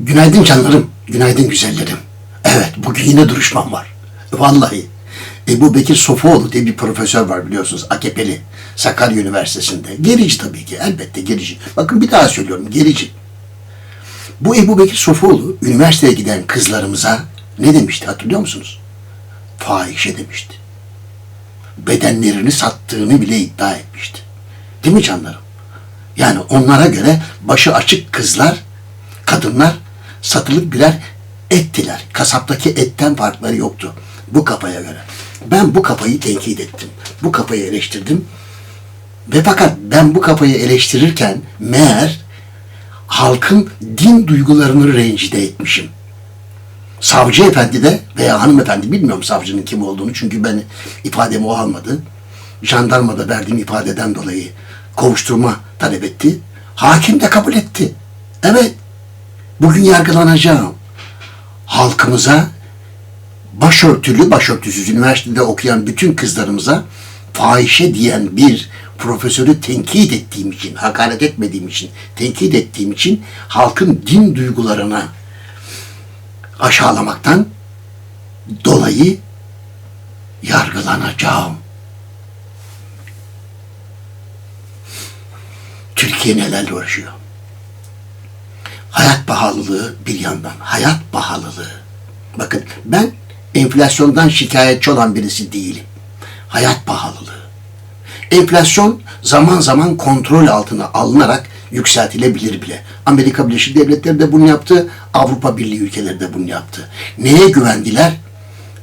Günaydın canlarım, günaydın güzellerim. Evet, bugün yine duruşmam var. Vallahi. Ebu Bekir Sofuoğlu diye bir profesör var biliyorsunuz, AKP'li. Sakarya Üniversitesi'nde. Gerici tabii ki, elbette gerici. Bakın bir daha söylüyorum, gerici. Bu Ebu Bekir Sofuoğlu, üniversiteye giden kızlarımıza ne demişti hatırlıyor musunuz? Fahişe demişti. Bedenlerini sattığını bile iddia etmişti. Değil mi canlarım? Yani onlara göre başı açık kızlar, kadınlar satılık birer ettiler. Kasaptaki etten farkları yoktu bu kafaya göre. Ben bu kafayı tenkit ettim. Bu kafayı eleştirdim. Ve fakat ben bu kafayı eleştirirken meğer halkın din duygularını rencide etmişim. Savcı efendi de veya hanımefendi bilmiyorum savcının kim olduğunu çünkü ben ifademi o almadı. Jandarmada verdiğim ifadeden dolayı kovuşturma talep etti. Hakim de kabul etti. Evet. Bugün yargılanacağım. Halkımıza başörtülü, başörtüsüz üniversitede okuyan bütün kızlarımıza fahişe diyen bir profesörü tenkit ettiğim için, hakaret etmediğim için, tenkit ettiğim için halkın din duygularına aşağılamaktan dolayı yargılanacağım. Türkiye nelerle uğraşıyor? Hayat pahalılığı bir yandan. Hayat pahalılığı. Bakın ben enflasyondan şikayetçi olan birisi değilim. Hayat pahalılığı. Enflasyon zaman zaman kontrol altına alınarak yükseltilebilir bile. Amerika Birleşik Devletleri de bunu yaptı. Avrupa Birliği ülkeleri de bunu yaptı. Neye güvendiler?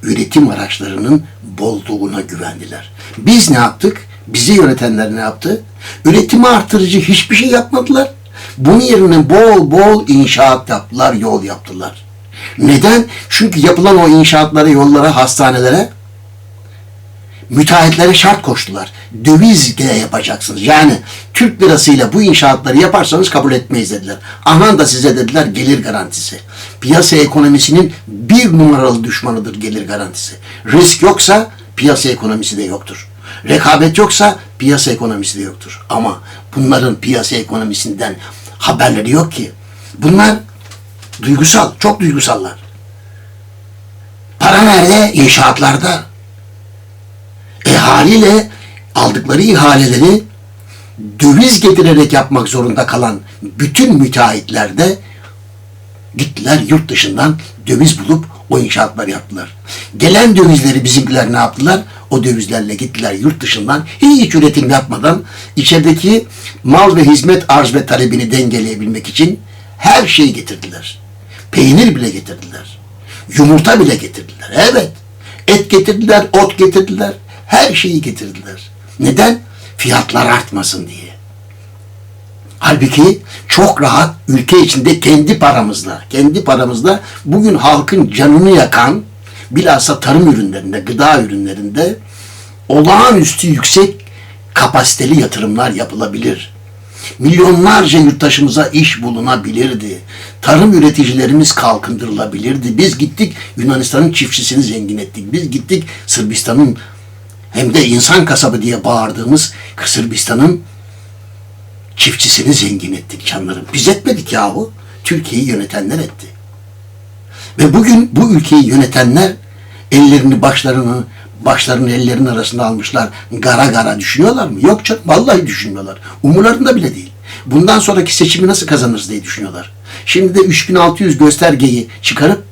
Üretim araçlarının bolluğuna güvendiler. Biz ne yaptık? Bizi yönetenler ne yaptı? Üretimi artırıcı hiçbir şey yapmadılar. Bunun yerine bol bol inşaat yaptılar, yol yaptılar. Neden? Çünkü yapılan o inşaatlara, yollara, hastanelere müteahhitlere şart koştular. Dövizle yapacaksınız. Yani Türk lirasıyla bu inşaatları yaparsanız kabul etmeyiz dediler. Aman da size dediler gelir garantisi. Piyasa ekonomisinin bir numaralı düşmanıdır gelir garantisi. Risk yoksa piyasa ekonomisi de yoktur. Rekabet yoksa piyasa ekonomisi de yoktur. Ama bunların piyasa ekonomisinden haberleri yok ki. Bunlar duygusal, çok duygusallar. Para nerede? İnşaatlarda. E haliyle aldıkları ihaleleri döviz getirerek yapmak zorunda kalan bütün müteahhitler de gittiler yurt dışından döviz bulup o inşaatları yaptılar. Gelen dövizleri bizimkiler ne yaptılar? O dövizlerle gittiler yurt dışından hiç üretim yapmadan içerideki mal ve hizmet arz ve talebini dengeleyebilmek için her şeyi getirdiler. Peynir bile getirdiler. Yumurta bile getirdiler. Evet. Et getirdiler, ot getirdiler. Her şeyi getirdiler. Neden? Fiyatlar artmasın diye. Halbuki çok rahat ülke içinde kendi paramızla, kendi paramızla bugün halkın canını yakan bilhassa tarım ürünlerinde, gıda ürünlerinde olağanüstü yüksek kapasiteli yatırımlar yapılabilir. Milyonlarca yurttaşımıza iş bulunabilirdi. Tarım üreticilerimiz kalkındırılabilirdi. Biz gittik Yunanistan'ın çiftçisini zengin ettik. Biz gittik Sırbistan'ın hem de insan kasabı diye bağırdığımız Sırbistan'ın çiftçisini zengin ettik canlarım. Biz etmedik yahu. Türkiye'yi yönetenler etti. Ve bugün bu ülkeyi yönetenler ellerini başlarını başlarını ellerinin arasında almışlar. Gara gara düşünüyorlar mı? Yok canım. Vallahi düşünmüyorlar. Umurlarında bile değil. Bundan sonraki seçimi nasıl kazanırız diye düşünüyorlar. Şimdi de 3600 göstergeyi çıkarıp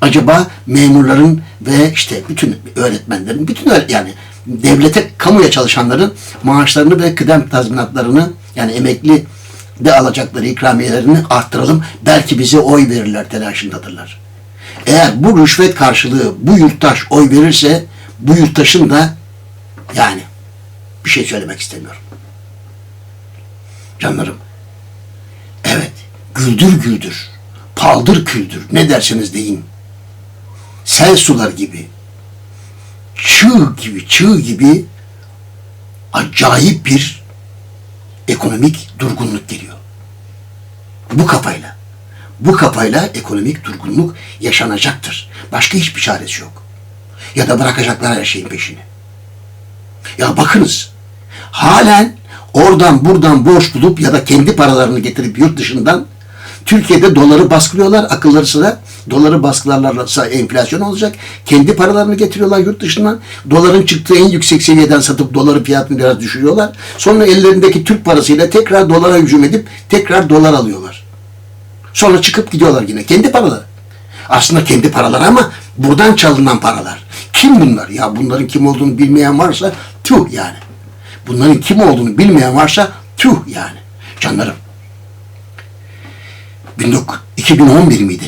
acaba memurların ve işte bütün öğretmenlerin, bütün yani devlete, kamuya çalışanların maaşlarını ve kıdem tazminatlarını yani emekli de alacakları ikramiyelerini arttıralım. Belki bize oy verirler telaşındadırlar. Eğer bu rüşvet karşılığı bu yurttaş oy verirse bu yurttaşın da yani bir şey söylemek istemiyorum. Canlarım. Evet. Güldür güldür. Paldır küldür. Ne derseniz deyin. Sel sular gibi. Çığ gibi, çığ gibi acayip bir ekonomik durgunluk geliyor. Bu kafayla. Bu kafayla ekonomik durgunluk yaşanacaktır. Başka hiçbir çaresi yok. Ya da bırakacaklar her şeyin peşini. Ya bakınız. Halen oradan buradan borç bulup ya da kendi paralarını getirip yurt dışından Türkiye'de doları baskılıyorlar akılları sıra. Doları baskılarlarsa enflasyon olacak. Kendi paralarını getiriyorlar yurt dışından. Doların çıktığı en yüksek seviyeden satıp doları fiyatını biraz düşürüyorlar. Sonra ellerindeki Türk parasıyla tekrar dolara hücum edip tekrar dolar alıyorlar. Sonra çıkıp gidiyorlar yine. Kendi paraları. Aslında kendi paraları ama buradan çalınan paralar. Kim bunlar? Ya bunların kim olduğunu bilmeyen varsa tüh yani. Bunların kim olduğunu bilmeyen varsa tüh yani. Canlarım. 19 2011 miydi?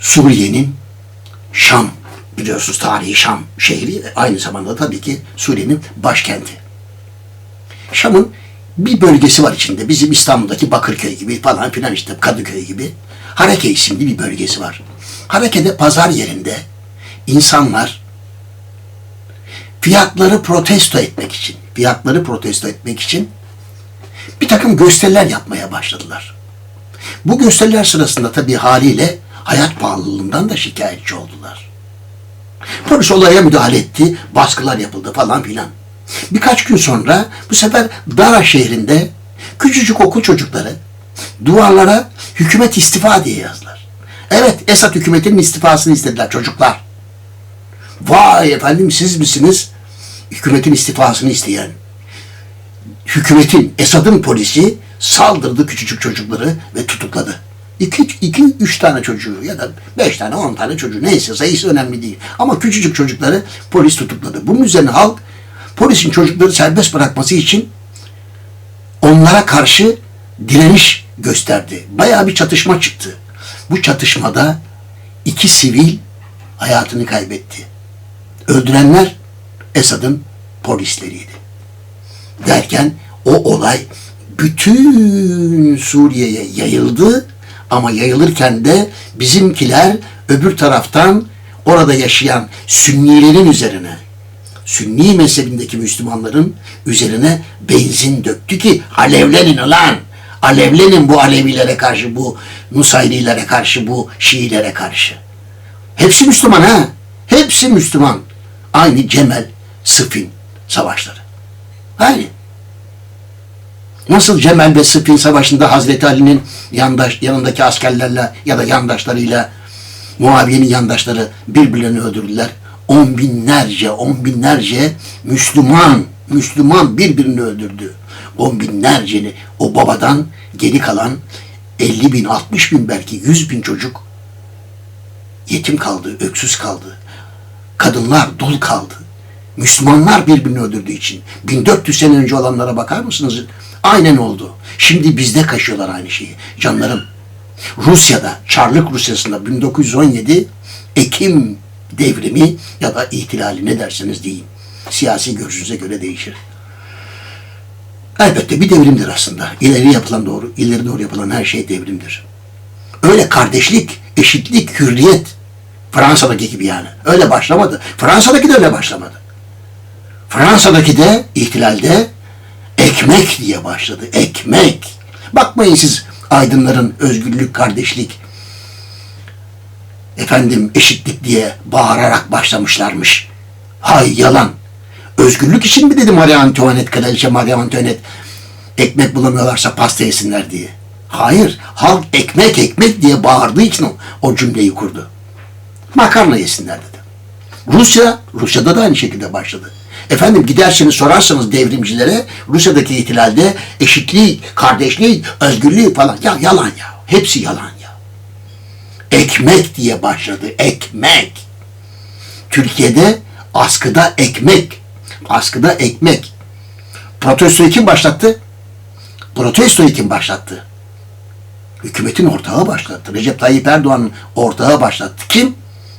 Suriye'nin Şam biliyorsunuz tarihi Şam şehri aynı zamanda tabii ki Suriye'nin başkenti. Şam'ın bir bölgesi var içinde. Bizim İstanbul'daki Bakırköy gibi falan filan işte Kadıköy gibi. Hareke isimli bir bölgesi var. Hareke'de pazar yerinde insanlar fiyatları protesto etmek için, fiyatları protesto etmek için bir takım gösteriler yapmaya başladılar. Bu gösteriler sırasında tabii haliyle hayat pahalılığından da şikayetçi oldular. Polis olaya müdahale etti, baskılar yapıldı falan filan. Birkaç gün sonra bu sefer Dara şehrinde küçücük okul çocukları duvarlara hükümet istifa diye yazdılar. Evet Esad hükümetinin istifasını istediler çocuklar. Vay efendim siz misiniz hükümetin istifasını isteyen? Hükümetin, Esad'ın polisi saldırdı küçücük çocukları ve tutukladı. İki, iki, üç tane çocuğu ya da beş tane, on tane çocuğu neyse sayısı önemli değil. Ama küçücük çocukları polis tutukladı. Bunun üzerine halk polisin çocukları serbest bırakması için onlara karşı direniş gösterdi. Bayağı bir çatışma çıktı. Bu çatışmada iki sivil hayatını kaybetti. Öldürenler Esad'ın polisleriydi. Derken o olay bütün Suriye'ye yayıldı ama yayılırken de bizimkiler öbür taraftan orada yaşayan Sünnilerin üzerine Sünni mezhebindeki Müslümanların üzerine benzin döktü ki alevlenin ulan. Alevlenin bu Alevilere karşı, bu Nusayrilere karşı, bu Şiilere karşı. Hepsi Müslüman ha. Hepsi Müslüman. Aynı Cemel, Sıfin savaşları. Aynı. Nasıl Cemel ve Sıfin savaşında Hazreti Ali'nin yandaş, yanındaki askerlerle ya da yandaşlarıyla Muaviye'nin yandaşları birbirlerini öldürdüler. On binlerce, on binlerce Müslüman, Müslüman birbirini öldürdü. On binlerce o babadan geri kalan 50 bin, 60 bin belki 100 bin çocuk yetim kaldı, öksüz kaldı. Kadınlar dul kaldı. Müslümanlar birbirini öldürdüğü için. 1400 sene önce olanlara bakar mısınız? Aynen oldu. Şimdi bizde kaşıyorlar aynı şeyi. Canlarım. Rusya'da, Çarlık Rusyası'nda 1917 Ekim devrimi ya da ihtilali ne derseniz deyin. Siyasi görüşünüze göre değişir. Elbette bir devrimdir aslında. İleri yapılan doğru, ileri doğru yapılan her şey devrimdir. Öyle kardeşlik, eşitlik, hürriyet Fransa'daki gibi yani. Öyle başlamadı. Fransa'daki de öyle başlamadı. Fransa'daki de ihtilalde ekmek diye başladı. Ekmek. Bakmayın siz aydınların özgürlük, kardeşlik, efendim eşitlik diye bağırarak başlamışlarmış. Hay yalan. Özgürlük için mi dedi Marie Antoinette, Kraliçe Marie Antoinette ekmek bulamıyorlarsa pasta yesinler diye. Hayır, halk ekmek ekmek diye bağırdığı için o, o cümleyi kurdu. Makarna yesinler dedi. Rusya, Rusya'da da aynı şekilde başladı. Efendim giderseniz sorarsanız devrimcilere Rusya'daki ihtilalde eşitlik, kardeşlik, özgürlük falan. Ya yalan ya. Hepsi yalan ya. Ekmek diye başladı. Ekmek. Türkiye'de askıda ekmek. Askıda ekmek. Protestoyu kim başlattı? Protestoyu kim başlattı? Hükümetin ortağı başlattı. Recep Tayyip Erdoğan'ın ortağı başlattı. Kim?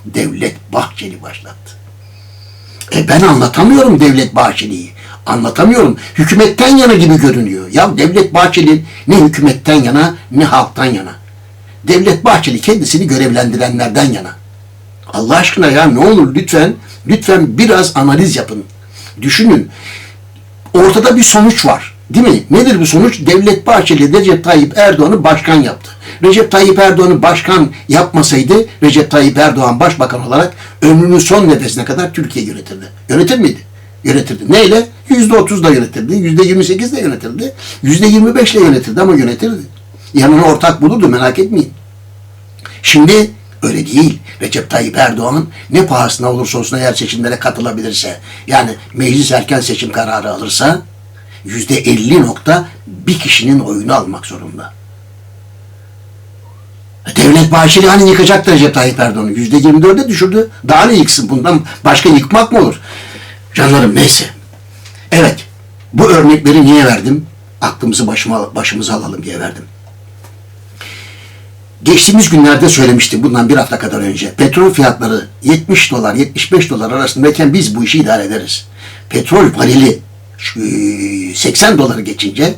Devlet Bahçeli başlattı. E ben anlatamıyorum Devlet Bahçeli'yi. Anlatamıyorum. Hükümetten yana gibi görünüyor. Ya Devlet Bahçeli ne hükümetten yana ne halktan yana. Devlet Bahçeli kendisini görevlendirenlerden yana. Allah aşkına ya ne olur lütfen lütfen biraz analiz yapın. Düşünün. Ortada bir sonuç var. Değil mi? Nedir bu sonuç? Devlet Bahçeli Recep Tayyip Erdoğan'ı başkan yaptı. Recep Tayyip Erdoğan'ı başkan yapmasaydı Recep Tayyip Erdoğan başbakan olarak ömrünün son nefesine kadar Türkiye yönetirdi. Yönetir miydi? Yönetirdi. Neyle? Yüzde otuz da yönetirdi. Yüzde yirmi sekiz de yönetirdi. Yüzde yirmi beş ile yönetirdi ama yönetirdi. Yanına ortak bulurdu merak etmeyin. Şimdi öyle değil. Recep Tayyip Erdoğan ne pahasına olursa olsun eğer seçimlere katılabilirse yani meclis erken seçim kararı alırsa yüzde elli nokta bir kişinin oyunu almak zorunda. Devlet maaşını hani yıkacaktı Recep Tayyip Erdoğan'ı. Yüzde yirmi dörde düşürdü. Daha ne yıksın bundan başka yıkmak mı olur? Canlarım neyse. Evet. Bu örnekleri niye verdim? Aklımızı başıma, başımıza alalım diye verdim. Geçtiğimiz günlerde söylemiştim bundan bir hafta kadar önce. Petrol fiyatları 70 dolar 75 dolar arasındayken biz bu işi idare ederiz. Petrol varili e, 80 doları geçince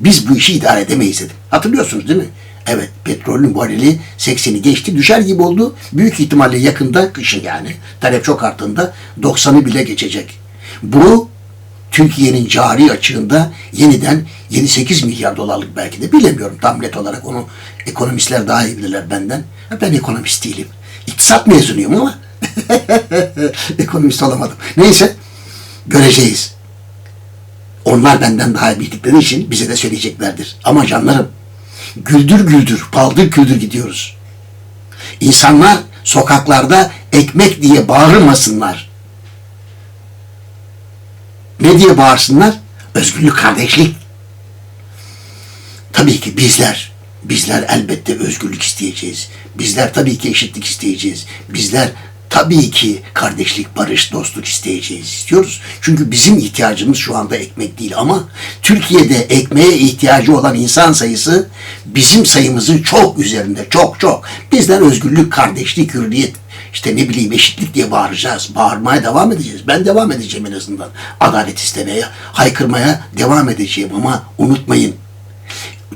biz bu işi idare edemeyiz dedim. Hatırlıyorsunuz değil mi? Evet petrolün varili 80'i geçti düşer gibi oldu. Büyük ihtimalle yakında kışın yani talep çok arttığında 90'ı bile geçecek. Bu Türkiye'nin cari açığında yeniden 7-8 milyar dolarlık belki de bilemiyorum tam net olarak onu ekonomistler daha iyi bilirler benden. Ben ekonomist değilim. İktisat mezunuyum ama ekonomist olamadım. Neyse göreceğiz. Onlar benden daha iyi bildikleri için bize de söyleyeceklerdir. Ama canlarım güldür güldür, paldır küldür gidiyoruz. İnsanlar sokaklarda ekmek diye bağırmasınlar. Ne diye bağırsınlar? Özgürlük, kardeşlik. Tabii ki bizler, bizler elbette özgürlük isteyeceğiz. Bizler tabii ki eşitlik isteyeceğiz. Bizler tabii ki kardeşlik, barış, dostluk isteyeceğiz, istiyoruz. Çünkü bizim ihtiyacımız şu anda ekmek değil ama Türkiye'de ekmeğe ihtiyacı olan insan sayısı bizim sayımızın çok üzerinde, çok çok. Bizler özgürlük, kardeşlik, hürriyet, işte ne bileyim eşitlik diye bağıracağız. Bağırmaya devam edeceğiz. Ben devam edeceğim en azından. Adalet istemeye, haykırmaya devam edeceğim ama unutmayın.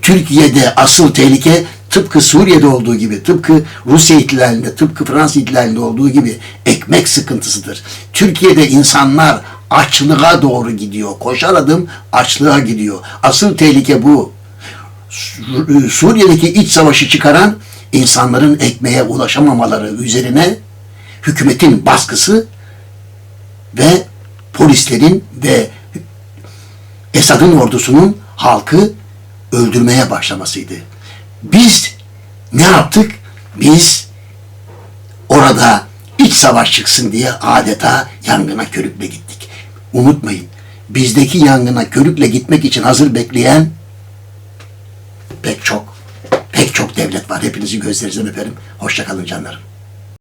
Türkiye'de asıl tehlike tıpkı Suriye'de olduğu gibi, tıpkı Rusya ihtilalinde, tıpkı Fransa ihtilalinde olduğu gibi ekmek sıkıntısıdır. Türkiye'de insanlar açlığa doğru gidiyor. Koşar adım açlığa gidiyor. Asıl tehlike bu. Su- Suriye'deki iç savaşı çıkaran insanların ekmeğe ulaşamamaları üzerine hükümetin baskısı ve polislerin ve Esad'ın ordusunun halkı öldürmeye başlamasıydı. Biz ne yaptık? Biz orada iç savaş çıksın diye adeta yangına körükle gittik. Unutmayın, bizdeki yangına körükle gitmek için hazır bekleyen pek çok, pek çok devlet var. Hepinizi gözlerinizden öperim. Hoşçakalın canlarım.